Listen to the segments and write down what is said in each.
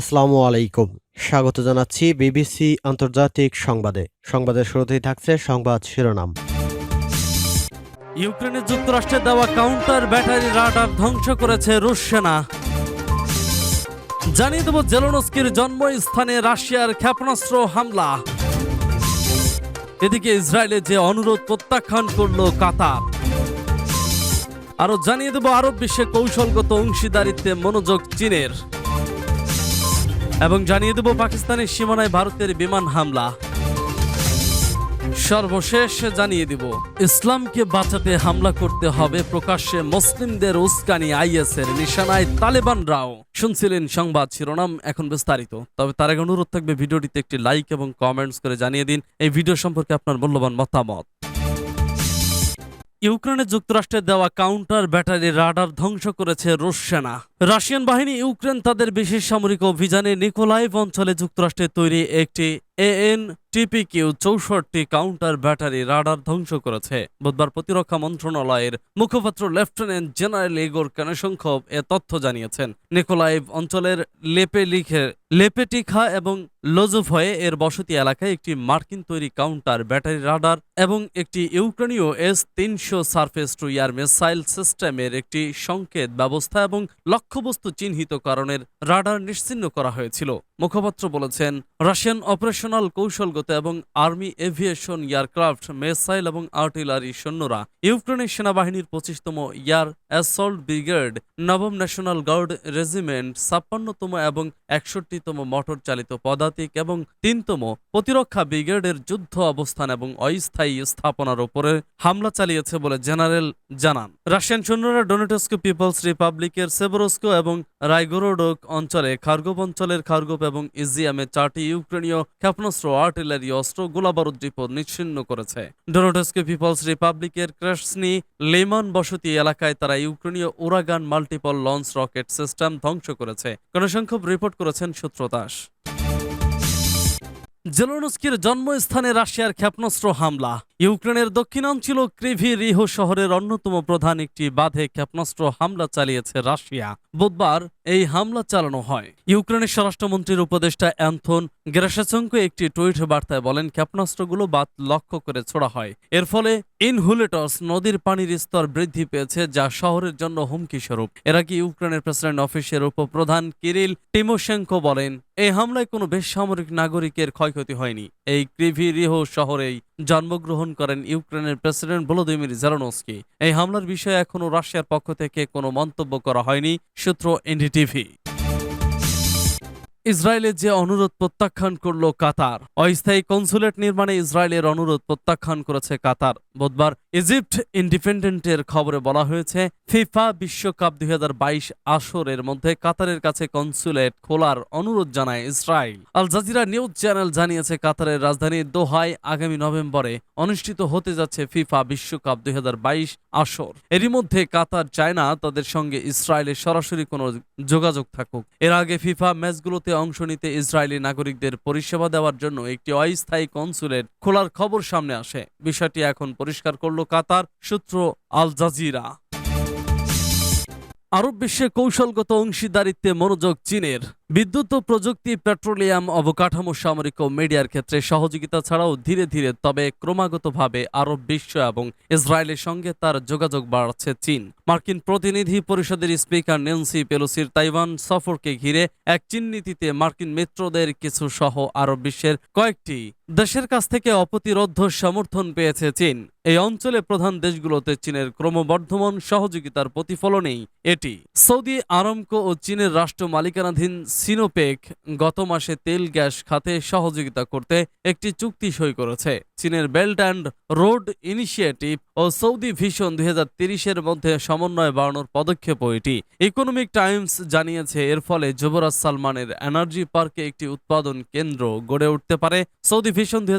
আসসালামু আলাইকুম। স্বাগত জানাচ্ছি বিবিসি আন্তর্জাতিক সংবাদে। সংবাদের শুরুতেই থাকছে সংবাদ শিরোনাম। ইউক্রেনের যুক্তরাষ্ট্রের দেওয়া কাউন্টার ব্যাটারি রাডার ধ্বংস করেছে রুশ সেনা। জানিয়ে দেব জেলোনস্কির জন্মস্থানে রাশিয়ার ক্ষেপণাস্ত্র হামলা। এদিকে ইসরায়েলে যে অনুরোধ প্রত্যাখ্যান করল কাতার। আরও জানিয়ে দেব আরব বিশ্বে কৌশলগত অংশীদারিত্বে মনোযোগ চীনের। এবং জানিয়ে দেব পাকিস্তানের সীমানায় ভারতের বিমান হামলা। সর্বশেষ জানিয়ে দিব, ইসলামকে বাঁচাতে হামলা করতে হবে প্রকাশ্যে মুসলিমদের উস্কানি আইএসের নিশানায় তালেবানরাও। শুনছিলেন সংবাদ শিরোনাম, এখন বিস্তারিত। তবে তার আগে অনুরোধ থাকবে ভিডিওটিতে একটি লাইক এবং কমেন্টস করে জানিয়ে দিন। এই ভিডিও সম্পর্কে আপনার মূল্যবান মতামত। ইউক্রেনের যুক্তরাষ্ট্রের দেওয়া কাউন্টার ব্যাটারি রাডার ধ্বংস করেছে রুশ সেনা। রাশিয়ান বাহিনী ইউক্রেন তাদের বিশেষ সামরিক অভিযানে নিকোলাইভ অঞ্চলে যুক্তরাষ্ট্রের তৈরি একটি এএন টিপিকিউ চৌষট্টি কাউন্টার ব্যাটারি রাডার ধ্বংস করেছে। বুধবার প্রতিরক্ষা মন্ত্রণালয়ের মুখপাত্র লেফটেন্যান্ট জেনারেল ইগোর কানেশঙ্কভ এ তথ্য জানিয়েছেন। নিকোলাইভ অঞ্চলের লেপেলিখে লেপেটিখা এবং লোজোভয়ে এর বসতি এলাকায় একটি মার্কিন তৈরি কাউন্টার ব্যাটারি রাডার এবং একটি ইউক্রেনীয় এস তিনশো সার্ফেস টু এয়ার মিসাইল সিস্টেমের একটি সংকেত ব্যবস্থা এবং লক্ষ্যবস্তু চিহ্নিতকরণের রাডার নিশ্চিহ্ন করা হয়েছিল। মুখপাত্র বলেছেন, রাশিয়ান অপারেশনাল কৌশলগত এবং আর্মি এভিয়েশন এয়ারক্রাফট, মিসাইল এবং আর্টিলারি সৈন্যরা ইউক্রেনের সেনাবাহিনীর পঁচিশতম এয়ার অ্যাসল্ট ব্রিগেড, নবম ন্যাশনাল গার্ড রেজিমেন্ট, ছাপ্পান্নতম এবং একষট্টিতম মোটর চালিত পদাতিক এবং তিনতম প্রতিরক্ষা ব্রিগেডের যুদ্ধ অবস্থান এবং অস্থায়ী স্থাপনার উপরে হামলা চালিয়েছে বলে জেনারেল জানান। রাশিয়ান সৈন্যরা ডোনেটস্কো, পিপলস রিপাবলিকের সেবরস্কো এবং রাইগোরোডোক অঞ্চলে খার্গোপ অঞ্চলের খার্গোপ এবং ইজিয়ামে চারটি ইউক্রেনীয় ক্ষেপণাস্ত্র, আর্টিলারি, অস্ত্র গোলাবারুদ ডিপো নিচ্ছিন্ন করেছে। ডোনেটস্কো পিপলস রিপাবলিকের ক্রেসনি, লেমন বসতি এলাকায় তারা ইউক্রেনীয় Uragan multiple launch rocket system ধ্বংস করেছে। গণসংখ্যক রিপোর্ট করেছেন সূত্রদাস। জেলোনস্কির জন্মস্থানে রাশিয়ার ক্ষেপণাস্ত্র হামলা। ইউক্রেনের দক্ষিণাঞ্চল ক্রিভি রিহ শহরের অন্যতম প্রধান একটি বাঁধে ক্ষেপণাস্ত্র হামলা চালিয়েছে রাশিয়া। বুধবার এই হামলা চালানো হয়। ইউক্রেনের স্বরাষ্ট্রমন্ত্রীর উপদেষ্টা অ্যান্থন গ্রাসাচঙ্কো একটি টুইট বার্তায় বলেন, ক্ষেপণাস্ত্রগুলো বাদ লক্ষ্য করে ছোড়া হয়। এর ফলে ইনহুলেটস নদীর পানির স্তর বৃদ্ধি পেয়েছে, যা শহরের জন্য হুমকি স্বরূপ। এর আগে ইউক্রেনের প্রেসিডেন্ট অফিসের উপপ্রধান কিরিল টিমোশেঙ্কো বলেন এই হামলায় কোনো বেসামরিক নাগরিকের ক্ষয়ক্ষতি হয়নি। এই ক্রিভিরিহো শহরেই জন্মগ্রহণ করেন ইউক্রেনের প্রেসিডেন্ট ভলোদিমির জেরোনস্কি এই হামলার বিষয়ে এখনও রাশিয়ার পক্ষ থেকে কোনো মন্তব্য করা হয়নি, সূত্র এনডিটিভি। ইসরায়েলের যে অনুরোধ প্রত্যাখ্যান করল কাতার, অস্থায়ী কনসুলেট নির্মাণে ইসরায়েলের অনুরোধ প্রত্যাখ্যান করেছে কাতার। বুধবার ইজিপ্ট ইন্ডিপেন্ডেন্টের খবরে বলা হয়েছে, ফিফা বিশ্বকাপ দুই আসরের মধ্যে কাতারের কাছে কনসুলেট খোলার অনুরোধ জানায় Israel. Al Jazeera news channel জানিয়েছে, কাতারের রাজধানী দোহায় আগামী নভেম্বরে অনুষ্ঠিত হতে যাচ্ছে ফিফা বিশ্বকাপ দুই বাইশ আসর। এরই মধ্যে কাতার চায় না তাদের সঙ্গে ইসরায়েলের সরাসরি কোনো যোগাযোগ থাকুক। এর আগে ফিফা ম্যাচগুলোতে অংশ নিতে ইসরায়েলি নাগরিকদের পরিষেবা দেওয়ার জন্য একটি অস্থায়ী কনসুলেট খোলার খবর সামনে আসে। বিষয়টি এখন পরিষ্কার করল কাতার সূত্র আল জাজিরা। আরব বিশ্বে কৌশলগত অংশীদারিত্বে মনোযোগ চীনের। বিদ্যুৎ ও প্রযুক্তি, পেট্রোলিয়াম, অবকাঠামো, সামরিক ও মিডিয়ার ক্ষেত্রে সহযোগিতা ছাড়াও ধীরে ধীরে, তবে ক্রমাগতভাবে আরব বিশ্ব এবং ইসরায়েলের সঙ্গে তার যোগাযোগ বাড়াচ্ছে চীন। মার্কিন প্রতিনিধি পরিষদের স্পিকার নেন্সি পেলোসির তাইওয়ান সফরকে ঘিরে এক চীন নীতিতে মার্কিন মিত্রদের কিছু সহ আরব বিশ্বের কয়েকটি দেশের কাছ থেকে অপ্রতিরোধ সমর্থন পেয়েছে চীন। এই অঞ্চলে প্রধান দেশগুলোতে চীনের ক্রমবর্ধমান সহযোগিতার প্রতিফলনেই এটি। সৌদি আরমকো ও চীনের রাষ্ট্র মালিকানাধীন সিনোপেক গত মাসে তেল গ্যাস খাতে সহযোগিতা করতে একটি চুক্তি সই করেছে। চীনের বেল্ট অ্যান্ড রোড ইনিশিয়েটিভ ও সৌদি ভিশন দুই এর মধ্যে সমন্বয় বাড়ানোর পদক্ষেপ এটি। ইকোনমিক টাইমস জানিয়েছে, এর ফলে যুবরাজ সালমানের এনার্জি পার্কে একটি উৎপাদন কেন্দ্র গড়ে উঠতে পারে। সৌদি ভিশন দুই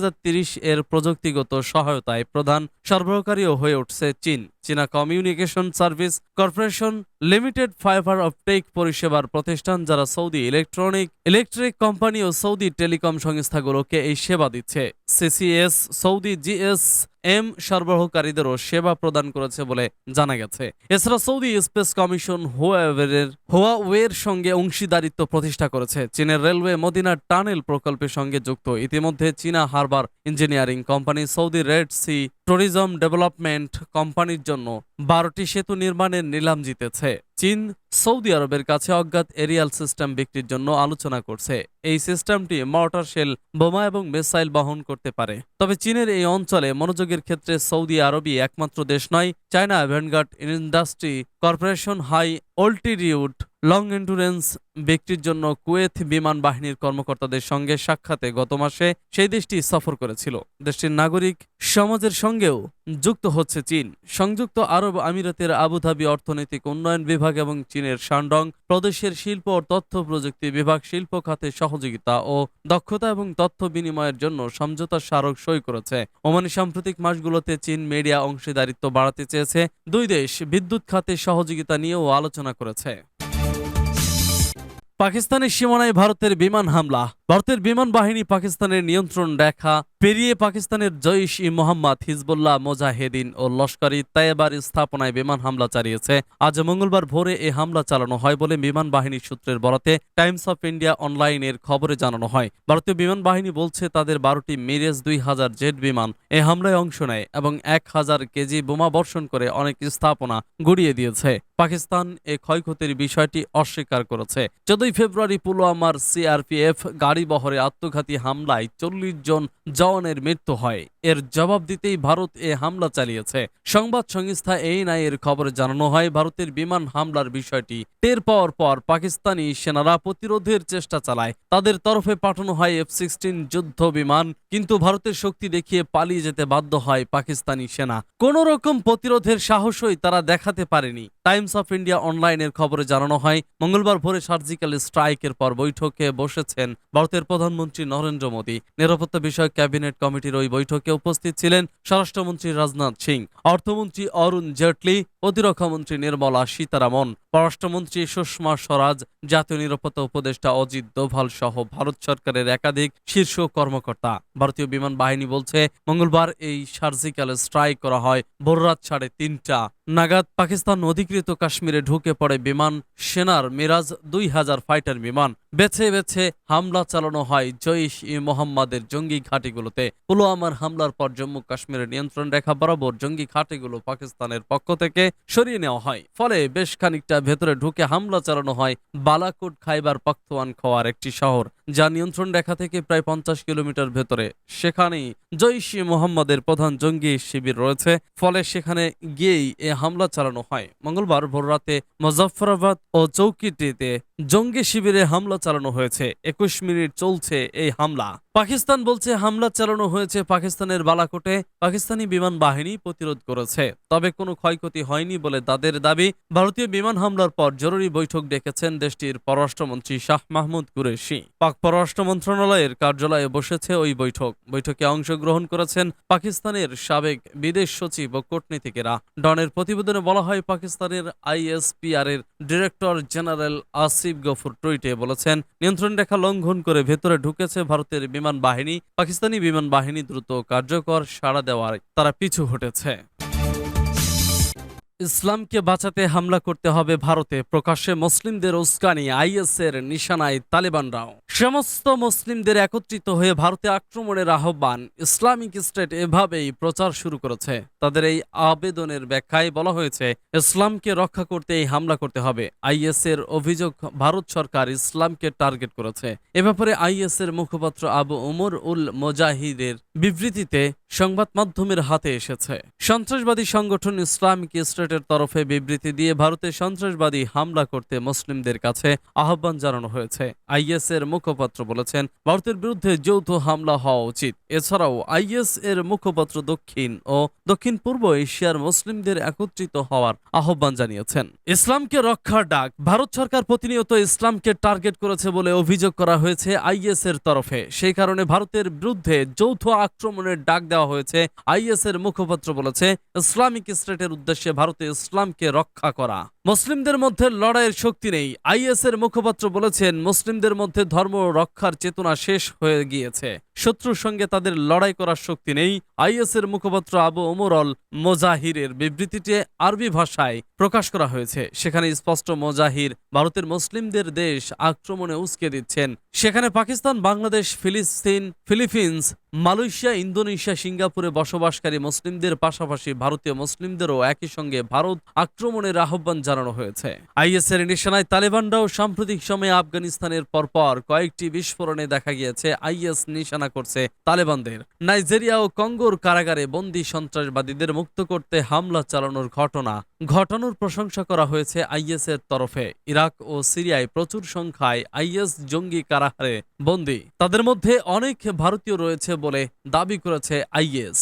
এর প্রযুক্তিগত সহায়তায় প্রধান সরবরাহকারীও হয়ে উঠছে চীন। চীনা communication service corporation limited fibre optic পরিষেবার প্রতিষ্ঠান, যারা সৌদি ইলেকট্রনিক, ইলেকট্রিক কোম্পানি ও সৌদি টেলিকম সংস্থাগুলোকে এই সেবা দিচ্ছে। সিসিএস সৌদি জিএস এম সরবরাহকারীদেরও সেবা প্রদান করেছে বলে জানা গেছে। এছাড়া সৌদি স্পেস কমিশন হুয়াওয়ের হুয়াওয়ের সঙ্গে অংশীদারিত্ব প্রতিষ্ঠা করেছে। চীনের রেলওয়ে মদিনা টানেল প্রকল্পের সঙ্গে যুক্ত। ইতিমধ্যে চীনা harbour engineering company Saudi Red Sea tourism development কোম্পানির জন্য বারোটি সেতু নির্মাণের নিলাম জিতেছে। চীন সৌদি আরবের কাছে অজ্ঞাত এরিয়াল সিস্টেম বিক্রির জন্য আলোচনা করছে। এই সিস্টেমটি মর্টার শেল বোমা এবং মিসাইল বহন করতে পারে। তবে চীনের এই অঞ্চলে মনোযোগের ক্ষেত্রে সৌদি আরবই একমাত্র দেশ নয় China vanguard industry corporation high altitude. Long endurance ব্যক্তির জন্য কুয়েত বিমান বাহিনীর কর্মকর্তাদের সঙ্গে সাক্ষাতে গত মাসে সেই দেশটি সফর করেছিল। দেশটির নাগরিক সমাজের সঙ্গেও যুক্ত হচ্ছে চীন। সংযুক্ত আরব আমিরাতের আবুধাবি অর্থনৈতিক উন্নয়ন বিভাগ এবং চীনের শানডং প্রদেশের শিল্প ও তথ্য প্রযুক্তি বিভাগ শিল্প খাতে সহযোগিতা ও দক্ষতা এবং তথ্য বিনিময়ের জন্য সমঝোতা স্মারক সই করেছে। ওমানি সাম্প্রতিক মাসগুলোতে চীন মিডিয়া অংশীদারিত্ব বাড়াতে চেয়েছে। দুই দেশ বিদ্যুৎ খাতে সহযোগিতা নিয়েও আলোচনা করেছে। পাকিস্তানের সীমানায় ভারতের বিমান হামলা। ভারতের বিমান বাহিনী পাকিস্তানের নিয়ন্ত্রণ রেখা পেরিয়ে পাকিস্তানের জৈশ ই মোহাম্মদ হিজবুল্লাহ মোজাহেদিন ও লস্করি তাইবার স্থাপনায় বিমান হামলা চালিয়েছে। আজ মঙ্গলবার ভোরে এ হামলা চালানো হয় বলে বিমান বাহিনীর সূত্রের বরাতে টাইমস অফ ইন্ডিয়া অনলাইনের খবরে জানানো হয়। ভারতীয় বিমান বাহিনী বলছে, তাদের বারোটি মিরেজ দুই হাজার জেট বিমান এ হামলায় অংশ নেয় এবং এক হাজার কেজি বোমা বর্ষণ করে অনেক স্থাপনা গুড়িয়ে দিয়েছে। পাকিস্তান এ ক্ষয়ক্ষতির বিষয়টি অস্বীকার করেছে। চোদ্দই ফেব্রুয়ারি পুলওয়ামার সিআরপিএফ গাড়ি বহরে আত্মঘাতী হামলায় চল্লিশ জন জওয়ানের মৃত্যু হয়। এর জবাব দিতেই ভারত এ হামলা চালিয়েছে। সংবাদ সংস্থা এএনআই এর খবরে জানানো হয়, ভারতের বিমান হামলার বিষয়টি টের পাওয়ার পর পাকিস্তানি সেনারা প্রতিরোধের চেষ্টা চালায়। তাদের তরফে পাঠানো হয় এফ সিক্সটিন যুদ্ধ বিমান, কিন্তু ভারতের শক্তি দেখিয়ে পালিয়ে যেতে বাধ্য হয় পাকিস্তানি সেনা। কোন রকম প্রতিরোধের সাহসই তারা দেখাতে পারেনি। টাইমস অফ ইন্ডিয়া অনলাইনের খবরে জানানো হয়, মঙ্গলবার ভোরে সার্জিক্যাল স্ট্রাইকের পর বৈঠকে বসেছেন ভারতের প্রধানমন্ত্রী নরেন্দ্র মোদী। নিরাপত্তা বিষয়ক ক্যাবিনেট কমিটির ওই বৈঠকে উপস্থিত ছিলেন স্বরাষ্ট্রমন্ত্রী রাজনাথ সিং, অর্থমন্ত্রী অরুণ জেটলি প্রতিরক্ষামন্ত্রী নির্মলা সীতারামন, পররাষ্ট্রমন্ত্রী সুষমা স্বরাজ, জাতীয় নিরাপত্তা উপদেষ্টা অজিত দোভাল সহ ভারত সরকারের একাধিক শীর্ষ কর্মকর্তা। ভারতীয় বিমান বাহিনী বলছে, মঙ্গলবার এই সার্জিক্যাল স্ট্রাইক করা হয় ভোররাত সাড়ে তিনটা। নাগাদ পাকিস্তান অধিকৃত কাশ্মীরে ঢুকে পড়ে বিমান সেনার মিরাজ দুই হাজার ফাইটার বিমান। বেছে বেছে হামলা চালানো হয় জৈশ ই মোহাম্মদের জঙ্গি ঘাঁটিগুলোতে। পুলওয়ামার হামলার পর জম্মু কাশ্মীরের নিয়ন্ত্রণ রেখা বরাবর জঙ্গি ঘাঁটিগুলো পাকিস্তানের পক্ষ থেকে সরিয়ে নেওয়া হয়। ফলে বেশ খানিকটা ভেতরে ঢুকে হামলা চালানো হয় বালাকোট খাইবার পাখতুয়ান খাওয়ার একটি শহর। যা নিয়ন্ত্রণ রেখা থেকে প্রায় পঞ্চাশ কিলোমিটার ভেতরে। সেখানেই জৈশ মোহাম্মদের প্রধান জঙ্গি শিবির রয়েছে। ফলে সেখানে গিয়েই এ হামলা চালানো হয়। মঙ্গলবার ভোররাতে মুজফফরাবাদ ও চৌকিটিতে জঙ্গি শিবিরে হামলা চালানো হয়েছে। একুশ মিনিট চলছে এই হামলা। পাকিস্তান বলছে, হামলা চালানো হয়েছে পাকিস্তানের বালাকোটে। পাকিস্তানি বিমান বাহিনী প্রতিরোধ করেছে। তবে কোনো ক্ষয়ক্ষতি হয়নি বলে তাদের দাবি। ভারতীয় বিমান হামলার পর জরুরি বৈঠক ডেকেছেন দেশটির পররাষ্ট্রমন্ত্রী শাহ মাহমুদ কুরেশি। পাক পররাষ্ট্র মন্ত্রণালয়ের কার্যালয়ে বসেছে ওই বৈঠক। বৈঠকে অংশগ্রহণ করেছেন পাকিস্তানের সাবেক বিদেশ সচিব ও কূটনীতিকেরা। ডনের প্রতিবেদনে বলা হয়, পাকিস্তানের আইএসপিআর এর ডিরেক্টর জেনারেল আসিফ গফুর টুইটে বলেছেন, নিয়ন্ত্রণ রেখা লঙ্ঘন করে ভেতরে ঢুকেছে ভারতের বিমান বাহিনী। পাকিস্তানি বিমান বাহিনী দ্রুত কার্যকর সাড়া দেওয়ায় তারা পিছু হটেছে। ইসলামকে বাঁচাতে হামলা করতে হবে ভারতে, প্রকাশ্যে মুসলিমদের উস্কানি আইএস এর নিশানায় তালেবানরাও। সমস্ত মুসলিমদের একত্রিত হয়ে ভারতে আক্রমণের আহ্বান, ইসলামিক স্টেট এভাবেই প্রচার শুরু করেছে। তাদের এই আবেদনের ব্যাখ্যায় বলা হয়েছে, ইসলামকে রক্ষা করতে এই হামলা করতে হবে। আইএস এর অভিযোগ ভারত সরকার ইসলামকে টার্গেট করেছে। এ ব্যাপারে আইএস এর মুখপাত্র আবু উমর উল মোজাহিদের বিবৃতিতে সংবাদ মাধ্যমের হাতে এসেছে। সন্ত্রাসবাদী সংগঠন ইসলামিক স্টেটের তরফে বিবৃতি দিয়ে ভারতে সন্ত্রাসবাদী হামলা করতে মুসলিমদের কাছে আহ্বান জানানো হয়েছে। আইএস এর মুখপাত্র বলেছেন, ভারতের বিরুদ্ধে যৌথ হামলা হওয়া উচিত। এছাড়াও আইএস এর মুখপাত্র দক্ষিণ ও দক্ষিণ পূর্ব এশিয়ার মুসলিমদের একত্রিত হওয়ার আহ্বান জানিয়েছেন। ইসলামকে রক্ষার ডাক, ভারত সরকার প্রতিনিয়ত ইসলামকে টার্গেট করেছে বলে অভিযোগ করা হয়েছে আইএস এর তরফে। সেই কারণে ভারতের বিরুদ্ধে যৌথ আক্রমণের ডাক দেওয়া হয়েছে, আইএস এর মুখপাত্র বলেছে, ইসলামিক স্টেটের উদ্দেশ্যে ভারতে ইসলামকে রক্ষা করা। মুসলিমদের মধ্যে লড়াইয়ের শক্তি নেই। আইএসের মুখপাত্র বলেছেন, মুসলিমদের মধ্যে ধর্ম রক্ষার চেতনা শেষ হয়ে গিয়েছে। শত্রুর সঙ্গে তাদের লড়াই করার শক্তি নেই। আইএসের মুখপাত্র আবু ওমরল মোজাহিরের বিবৃতিটি আরবি ভাষায় প্রকাশ করা হয়েছে। সেখানে স্পষ্ট মোজাহির ভারতের মুসলিমদের দেশ আক্রমণে উস্কে দিচ্ছেন। সেখানে পাকিস্তান, বাংলাদেশ, ফিলিস্তিন, ফিলিপিন্স, মালয়েশিয়া, ইন্দোনেশিয়া, সিঙ্গাপুরে বসবাসকারী মুসলিমদের পাশাপাশি ভারতীয় মুসলিমদেরও একই সঙ্গে ভারত আক্রমণের আহ্বান জানানো হয়েছে। আইএসের নিশানায় তালেবানরাও সাম্প্রতিক সময়ে আফগানিস্তানের পরপর কয়েকটি বিস্ফোরণে দেখা গিয়েছে, আইএস নিশানা করছে তালেবানদের। নাইজেরিয়া ও কঙ্গোর কারাগারে বন্দী সন্ত্রাসবাদীদের মুক্ত করতে হামলা চালানোর ঘটনা। ঘটানোর প্রশংসা করা হয়েছে আইএস এর তরফে। ইরাক ও সিরিয়ায় প্রচুর সংখ্যায় আইএস জঙ্গি কারাগারে বন্দী। তাদের মধ্যে অনেক ভারতীয় রয়েছে বলে দাবি করেছে আইএস।